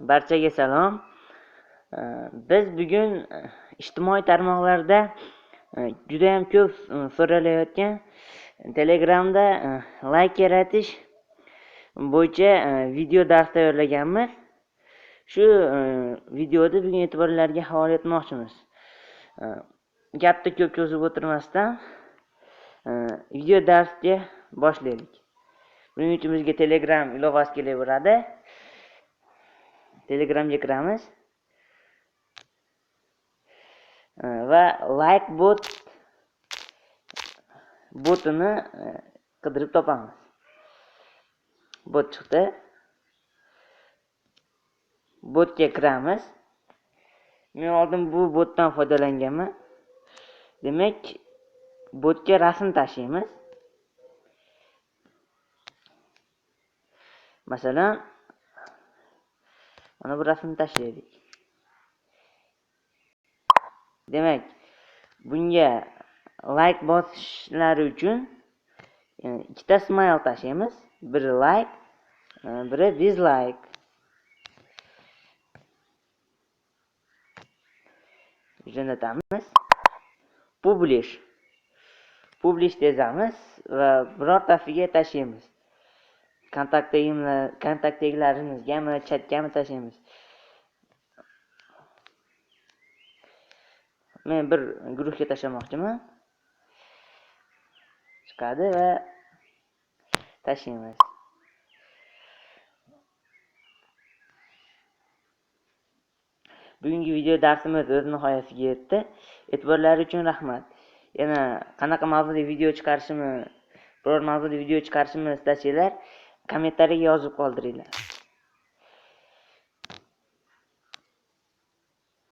barchaga salom. Э, biz bugun э, ijtimoiy tarmoqlarda э, judayam juda ham ko'p so'ralayotgan Telegramda layk yaratish bo'yicha video dars tayyorlaganmiz. Shu e, videoni bugun e'tiborlarga havola etmoqchimiz. E, gapni ko'p cho'zib o'tirmasdan e, video darsga boshlaylik. Buning uchun bizga Telegram ilovasi kelaveradi. Telegramga kiramiz. Va like bot botini qidirib topamiz. Bot chiqdi. Botga kiramiz. Men oldin bu botdan foydalanganman. Demak, botga rasm tashlaymiz. Masalan, mana bu rasmni tashlaylik. Demak, bunga like bosishlari uchun ikkita smile tashlaymiz. Biri like, e, biri dislike. Jo'natamiz. Publish. Publish yozamiz va birortasiga tashlaymiz. Kontaktdagimi kontaktdagilarimizgami, chatgami tashlaymiz. Men bir guruhga tashlamoqchiman. Chiqadi va tashlaymiz. Bugungi video darsimiz o'z nihoyasiga yetdi. E'tiborlari uchun rahmat. Yana qanaqa mavzuda video chiqarishimni, biror mavzuda video chiqarishimni istasanglar, kommentariy yozib qoldiringlar.